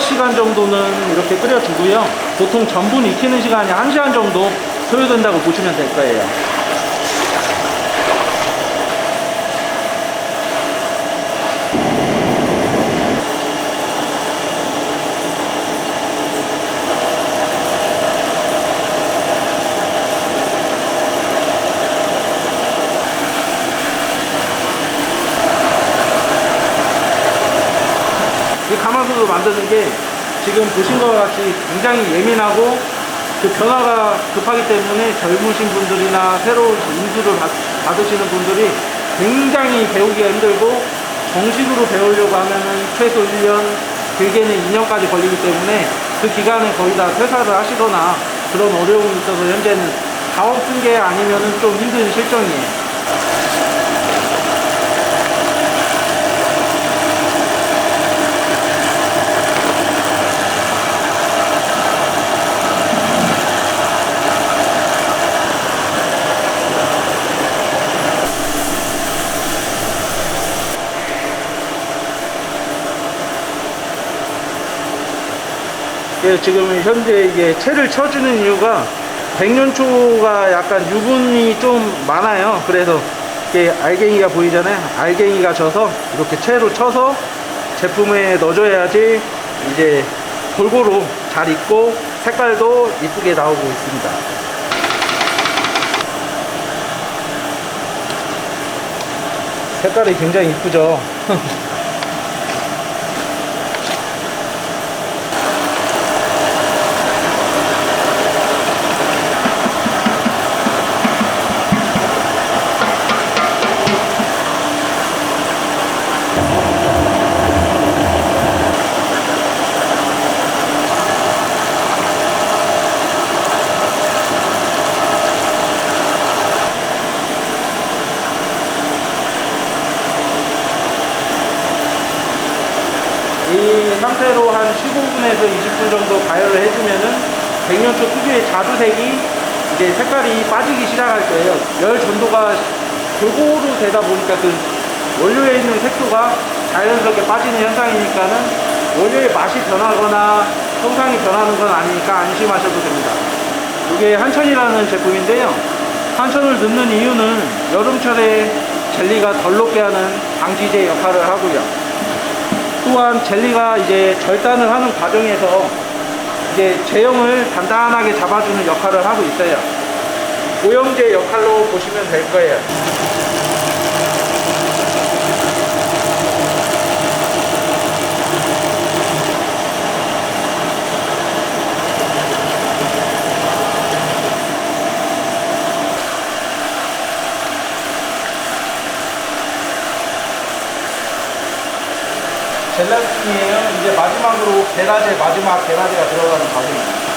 2시간 정도는 이렇게 끓여주고요. 보통 전분 익히는 시간이 1시간 정도 소요된다고 보시면 될 거예요. 만드는 게 지금 보신 것 같이 굉장히 예민하고 그 변화가 급하기 때문에 젊으신 분들이나 새로운 인수를 받, 받으시는 분들이 굉장히 배우기가 힘들고 정식으로 배우려고 하면은 최소 1년, 길게는 2년까지 걸리기 때문에 그 기간에 거의 다 퇴사를 하시거나 그런 어려움이 있어서 현재는 사업 승계 아니면은 좀 힘든 실정이에요. 예, 지금 현재 이게 채를 쳐주는 이유가 백년초가 약간 유분이 좀 많아요. 그래서 이게 알갱이가 보이잖아요. 알갱이가 져서 이렇게 채로 쳐서 제품에 넣어줘야지 이제 골고루 잘 익고 색깔도 이쁘게 나오고 있습니다. 색깔이 굉장히 이쁘죠. 이 상태로 한 15분에서 20분 정도 가열을 해주면은 백년초 특유의 자두색이 이제 색깔이 빠지기 시작할 거예요. 열 전도가 골고루 되다 보니까 그 원료에 있는 색소가 자연스럽게 빠지는 현상이니까는 원료의 맛이 변하거나 성상이 변하는 건 아니니까 안심하셔도 됩니다. 이게 한천이라는 제품인데요. 한천을 넣는 이유는 여름철에 젤리가 덜 녹게 하는 방지제 역할을 하고요. 또한 젤리가 이제 절단을 하는 과정에서 이제 제형을 단단하게 잡아주는 역할을 하고 있어요. 오염제 역할로 보시면 될 거예요. 젤라틴이에요. 이제 마지막으로 계라제 마지막 계라제가 들어가는 과정입니다.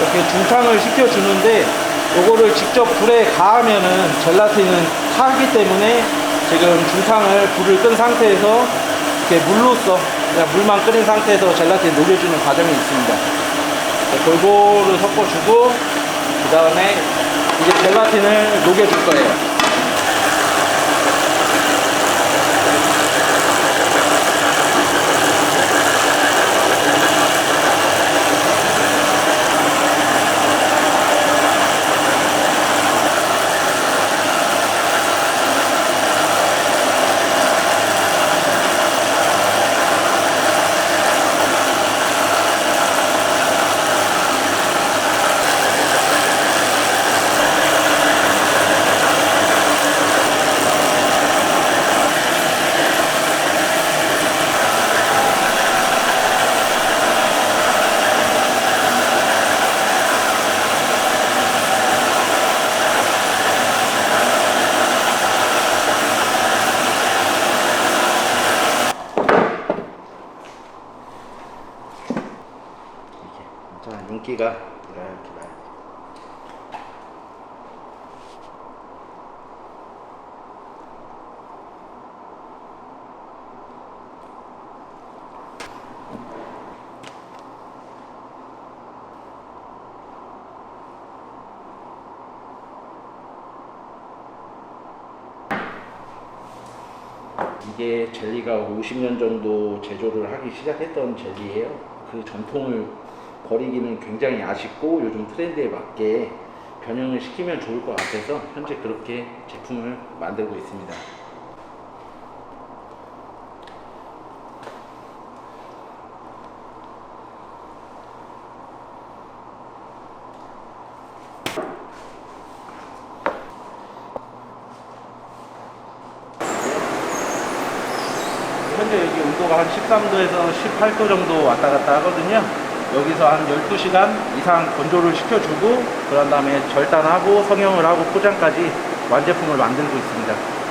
이렇게 중탕을 시켜주는데 요거를 직접 불에 가하면은 젤라틴은 타기 때문에 지금 중탕을 불을 끈 상태에서 이렇게 물로써 그냥 물만 끓인 상태에서 젤라틴 녹여주는 과정이 있습니다. 골고루 섞어주고 그 다음에 이제 젤라틴을 녹여줄 거예요. 윤기가 이렇게 나요. 이게 젤리가 50년 정도 제조를 하기 시작했던 젤리예요. 그 전통을 버리기는 굉장히 아쉽고 요즘 트렌드에 맞게 변형을 시키면 좋을 것 같아서 현재 그렇게 제품을 만들고 있습니다. 현재 여기 온도가 한 13도에서 18도 정도 왔다 갔다 하거든요. 여기서 한 12시간 이상 건조를 시켜주고 그런 다음에 절단하고 성형을 하고 포장까지 완제품을 만들고 있습니다.